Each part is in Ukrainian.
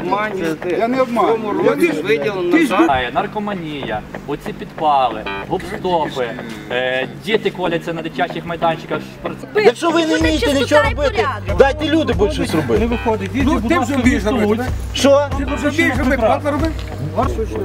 обманюєте. Я не В цьому обманюю. році виділено на захист. Е, наркоманія, оці підпали, гопстопи, е, діти коляться на дитячих майданчиках. шприц- Якщо ви не вмієте нічого робити, дайте люди будуть щось робити. Ну, ти вже вмієш робити, Що? Ти вже вмієш робити, ладно роби.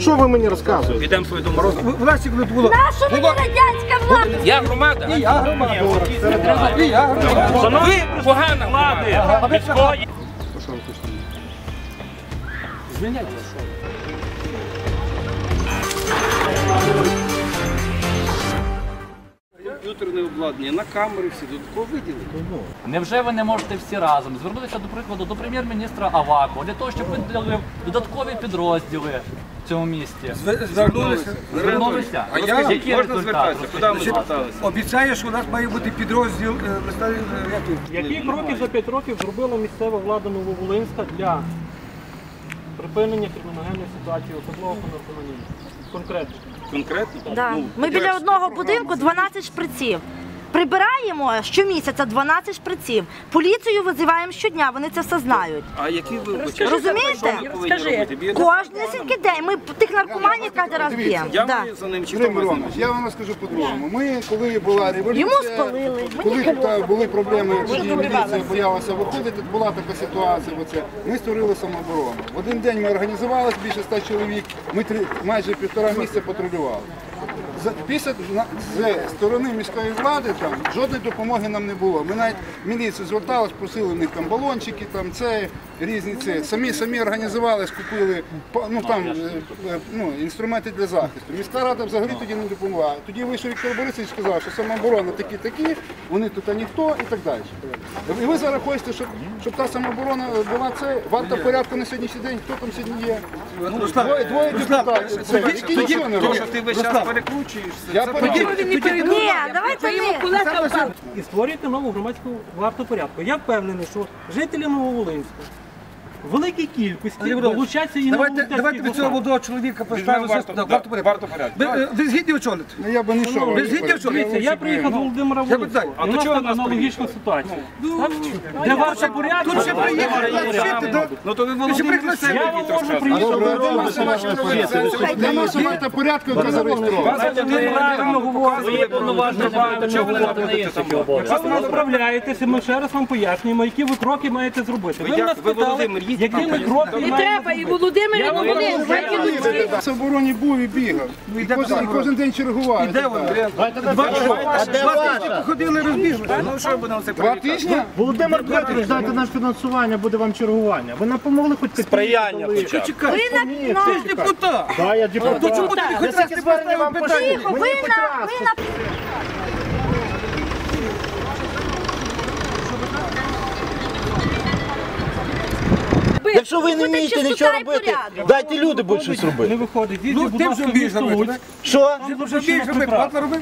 Що ви мені розказуєте? Підемо свою думку. Власне, коли було. Наша мені радянська влада. Я громада. І я громада. І я громада. Ви погана громада. Міської. Комп'ютерне обладнання, на камери всі додатково виділили. Невже ви не можете всі разом звернутися, до прикладу, до прем'єр-міністра Авакова для того, щоб виділили додаткові підрозділи в цьому місті? Звернулися. Звернулися? А я Які можна звертатися? Куди ми зверталися? Обіцяю, що у нас має бути підрозділ е, е, як він? Які кроки за 5 років зробила місцева влада Нововолинська для припинення криміногенної ситуації, особливо по наркоманії? Конкретно. Конкретно? Да. Ну, Ми біля одного будинку 12 шприців. Прибираємо щомісяця 12 шприців. Поліцію визиваємо щодня, вони це все знають. А які ви Розумієте? Що ми повинні робити? Б'єте? Кожнісінький день. Ми тих наркоманів кожен раз б'ємо. Я Да. маю за ним чи Юрій хто має за ним? Миронович, я вам розкажу по-другому. Ми, коли була революція, Йому спалили, коли мені тут були проблеми, тоді міліція боялася виходити, була така ситуація. Оце. Ми створили самооборону. В один день ми організувалися, більше ста чоловік, ми три, майже півтора місяця патрулювали. Після з сторони міської влади там жодної допомоги нам не було. Ми навіть міліцію звертались, просили в них там балончики, там це різні це. Самі самі організувались, купили ну там е, е, ну, інструменти для захисту. Міська рада взагалі тоді не допомогла. Тоді вийшов Віктор Борисович і сказав, що самооборона такі такі, вони тут а ніхто і так далі. І ви зараз хочете, щоб, щоб та самооборона була це варта порядку на сьогоднішній день. Хто там сьогодні є? Ну, двоє, двоє депутатів. Це, які нічого не ти весь час перекручуєшся. Я Це перекручую. Ні, давайте ми. І створюєте нову громадську варту порядку. Я впевнений, що жителі Нововолинська великій кількості долучаться і на Давайте, давайте від цього молодого чоловіка поставимо сюди. да, Варту порядку. варту порядку. Ви, ви згідні очолити? Ну, я би не йшов. Ви згідні очолити? Дивіться, я приїхав з Володимира Я Волинського. питаю, а у до нас чого там нас аналогічна ситуація. Так? Де варта порядку? Тут ще приїхали, порядку. жити, да? Ну то ви ще Володимир приклад Я вам можу приїхати. Для нас варта порядку, яка зареєстрована. Ви правильно повноваження не Чого ви на інших там? обов'язків. Ви справляєтеся, ми ще раз вам пояснюємо, які ви кроки маєте зробити. Ви нас питали, Володимир, їдьте які ми там, кроки Не Треба, і. Володимир, і Володимир. В обороні був і бігав. І кожен, і кожен день чергував. Де вони? Два тижні походили, розбіглися. Ну що будемо це Два тижні? Володимир Дмитрович, дайте нам фінансування, буде вам чергування. Ви нам помогли хоч Сприяння хоча Чекай, Ви на, ти ж депутат. Да, я депутат. То чому ти хоч раз не поставив питання? тихо, ви на, Якщо ви не Буде вмієте нічого робити, дайте люди будуть щось Не робити. виходить. Дідьте, Ну, будь ласка, вже вмієш в місто робити, Луцьк. Що? Ти вже робити, ладно роби.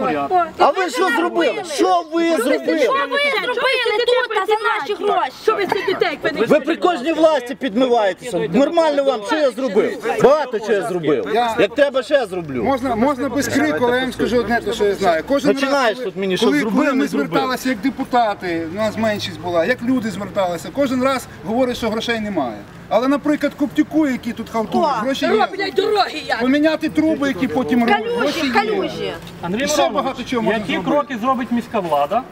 Порядку. А ви що зробили? Що ви зробили? Що ви зробили тут за наші гроші? Що ви сидите, як ви не Ви при кожній власті підмиваєтеся. Нормально вам, що я зробив? Багато що я зробив. Як треба, ще я зроблю. Можна, можна без крику, але я вам скажу одне, те, що я знаю. Кожен Починаєш раз, тут мені, що коли, зробив, коли ми не зверталися як депутати, у нас меншість була, як люди зверталися, кожен раз говорить, що грошей немає. Але, наприклад, Коптюку, які тут халтують, гроші є. роблять дороги як? Поміняти труби, які потім роблять, гроші Калюжі, є. калюжі. Андрій І ще Миронович, багато чого можна які зробити. кроки зробить міська влада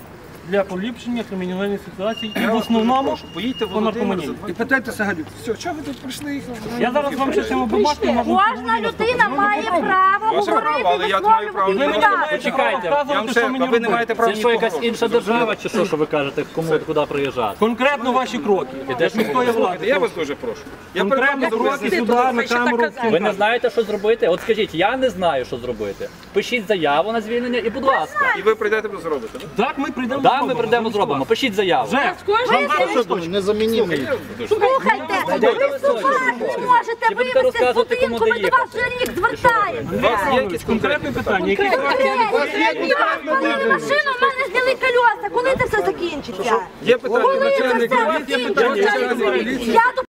для поліпшення кримінальної ситуації і в основному Поїдьте по наркоманії? І питайте Сагалюк. Все, чого ви тут прийшли? Я зараз вам ще цьому бумажку можу Кожна людина має право Ваше право, говорити, але я маю право Ви не мені розказувати. не Почекайте, Я вам розказувати, ще, що мені ви не маєте права Це що, якась інша держава, чи що, що ви кажете, кому куди приїжджати? Конкретно ваші кроки. Як міської влади. Я вас дуже прошу. Я Конкретно кроки дорозі. сюди на камеру. Ви не знаєте, що зробити? От скажіть, я не знаю, що зробити. Пишіть заяву на звільнення і, будь ласка. І ви прийдете ви зробите. Так, ми прийдемо. Да, ми прийдемо зробимо. Пишіть заяву. Думаєш, незамінімий? Слухайте, ви сувати не можете вивезти з будинку, ми до вас вже рік звертаємо. У вас є якісь конкретні питання. Які машину, в мене зняли колеса. Коли це все закінчиться? Є питання Коли це начальник все міліції, є питання начальник закінчиться? міліції. Я тут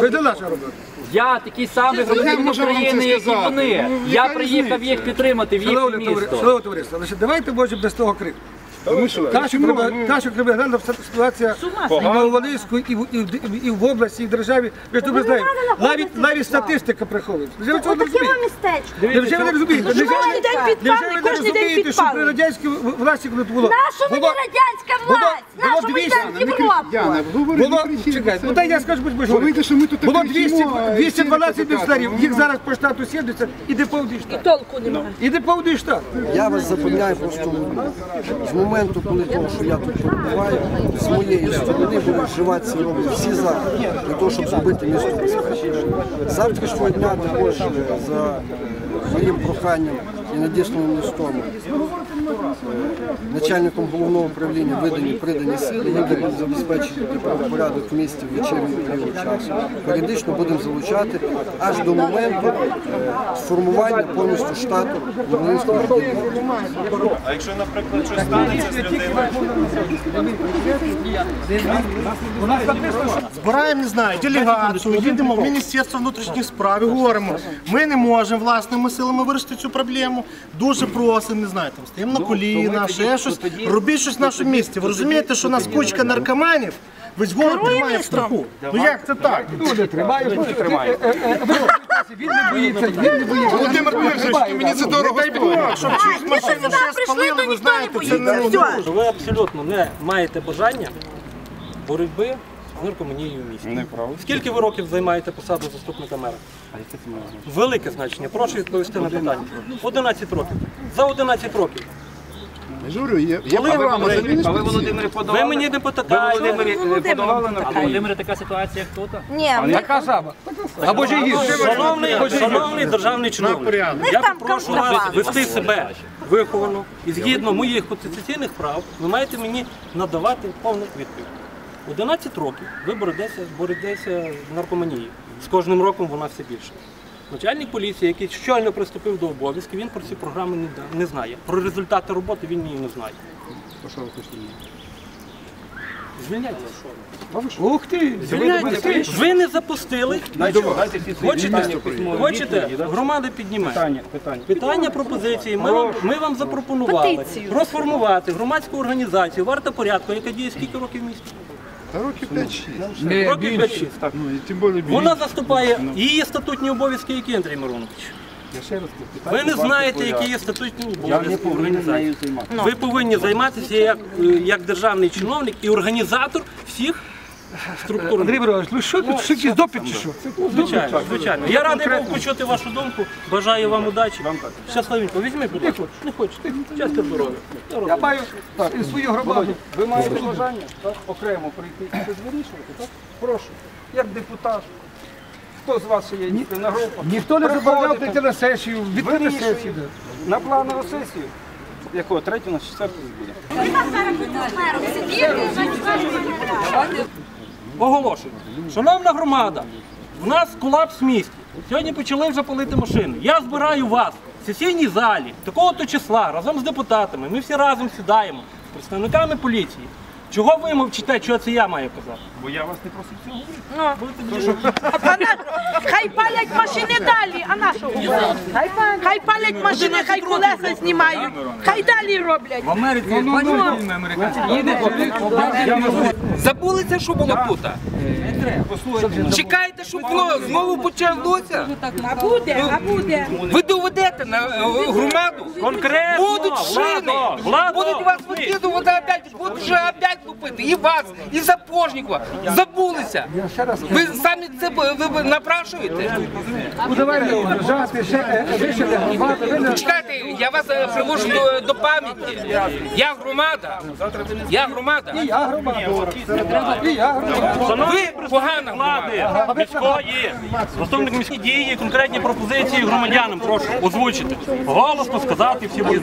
Ви до нас робите. Я такий самий громадянин можу вам це України, як і сказати. вони. Ну, Я яка приїхав різниця? їх підтримати в їхнє Шановне товариство, місто. шановне товариство, значить, давайте може без того крику. Тому що що кримінальна ситуація і в Нововолинську, і в, і, в, і в області, і в державі. Ви ж добре знаєте. Навіть, навіть статистика приходить. Вже ви цього не вам розумієте. містечко. Невже ви не розумієте? Невже ви- день невже підпали, ви не день розумієте, що при радянській власті, коли було... Наша мені радянська власть! Наша 200, йдемо Європу! Було, не кричіть, чекай, це- ну дай я скажу, будь що ми тут Було 200, 212 всі їх зараз по штату 70, іде повний штат. Толку немає. Іде повний штат. Я вас запевняю просто з моменту, коли того, що я тут перебуваю, з моєї сторони будуть вживатися всі заходи для того, щоб зробити місто безпечніше. Завтрашнього дня також е, за моїм проханням і надісланим листом начальником головного управління видані придані сили, які будуть забезпечити правопорядок в місті в вечірній період часу. Періодично будемо залучати аж до моменту е, сформування повністю штату Волинського. А якщо, наприклад, щось станеться з людиною? Збираємо, не знаю, делегацію, їдемо в Міністерство внутрішніх справ і говоримо, ми не можемо власними силами вирішити цю проблему. Дуже просимо, не знаю, там стоїмо на коліна, ще щось. Робіть щось в нашому місті. Ви розумієте, що у нас кучка наркоманів весь город тримає в страху. Ну як це так? Люди тримають, люди тримають. Він не боїться, він не боїться. Володимир Дмитрович, мені це дорого стоїть. Щоб чиюсь машину ще спалили, ви знаєте, це не ну, Все. Ви абсолютно не маєте бажання боротьби з наркоманією в місті. Неправда. Скільки ви років займаєте посаду заступника мера? Велике значення. Прошу відповісти на питання. 11 років. За 11 років. Я ж говорю, є, є програма, А заміниш ви, Володимире, Ви мені не Ви, потакаєте. Володимире, подавали на А в Володимирі така ситуація, як тут? Ні, них, Така сама. Або ж її. Шановний, шановний державний чиновник, я там попрошу вас контрабанда. вести себе виховано і згідно моїх конституційних прав, ви маєте мені надавати повну відповідь. 11 років ви боретеся, боретеся з наркоманією. З кожним роком вона все більше. Начальник поліції, який щойно приступив до обов'язків, він про ці програми не, не знає. Про результати роботи він її не знає. Звільняйте. Ух ти! Звільняйте. Ви не запустили. Хочете, хочете, громада піднімає. Питання, питання. Питання пропозиції. Ми вам, ми вам запропонували Петицію. розформувати громадську організацію варта порядку, яка діє скільки років в місті? Та років 5-6. Років 5-6. Ну, і тим більше Вона заступає її статутні обов'язки, які Андрій Миронович. Ви не знаєте, які є статутні обов'язки організації. Ви повинні займатися як, е, як державний чиновник і організатор всіх структур. Андрій Борисович, ну що тут що якийсь допит чи що? Звичайно, звичайно. Я радий був почути вашу думку. Бажаю вам удачі. Щасливенько. Візьми, будь ласка. Не хочете. Щастя здоров'я. Я маю і свою громаду. Ви маєте бажання так, окремо прийти і вирішувати, так? Прошу. Як депутат. Хто з вас є ініціативна група? Ніхто не забороняв прийти на сесію, відкрити сесію. На планову сесію. Якого? Третю, на четверту буде. Оголошую. Шановна громада, у нас колапс в місті. Сьогодні почали вже палити машини. Я збираю вас в сесійній залі, такого-то числа, разом з депутатами. Ми всі разом сідаємо з представниками поліції. Чого ви мовчите, чого це я маю казати? Бо я вас не просив цього Ну, А на- Хай палять машини далі, а на що? Хай палять. Хай палять машини, хай колеса знімають. Хай далі роблять. В Америці бачите фільми американські? Забулися, що тут? Чекайте, щоб воно знову почалося? А буде, а буде. Ви доведете на е, громаду? Конкретно, Будуть шини, Владо, Владо, будуть вас ви. викидувати опять, будуть вже опять лупити. І вас, і Запожнікова. Забулися. Ви самі це ви, напрашуєте? Ну ще е, вище для ви не- Чекайте, я вас е, привожу до, до пам'яті. Я громада. Я громада. Я громада. І я громада. Ви погана влади міської, заступник міської дії, конкретні пропозиції громадянам прошу озвучити. Голосно сказати всі будуть.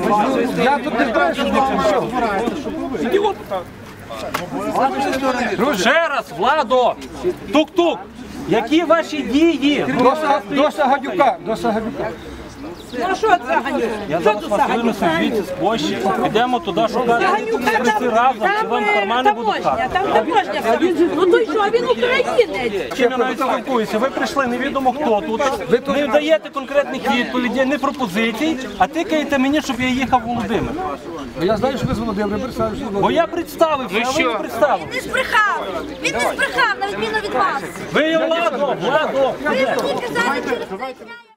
Я тут не знаю, що. Ще раз, Владо, тук-тук. Які ваші дії? До Сагадюка, до Сагадюка. Ну а що це? Я Що зараз тут вас за звідси з площі, підемо туди шукати Ганюка всі разом, чи вам там кармани е, будуть таможня, хати. там таможня. Ну то й що, він українець. Чим я навіть спілкуюся? Ви прийшли невідомо хто тут, не даєте конкретних відповідей, не пропозицій, а тикаєте мені, щоб я їхав в Володимир. Я знаю, що ви з Володимиром представився. Бо я представився, а ви не представили. Він не збрехав. Він не збрехав, на відміну від вас. Ви є владо, владо. Ви тільки зараз через це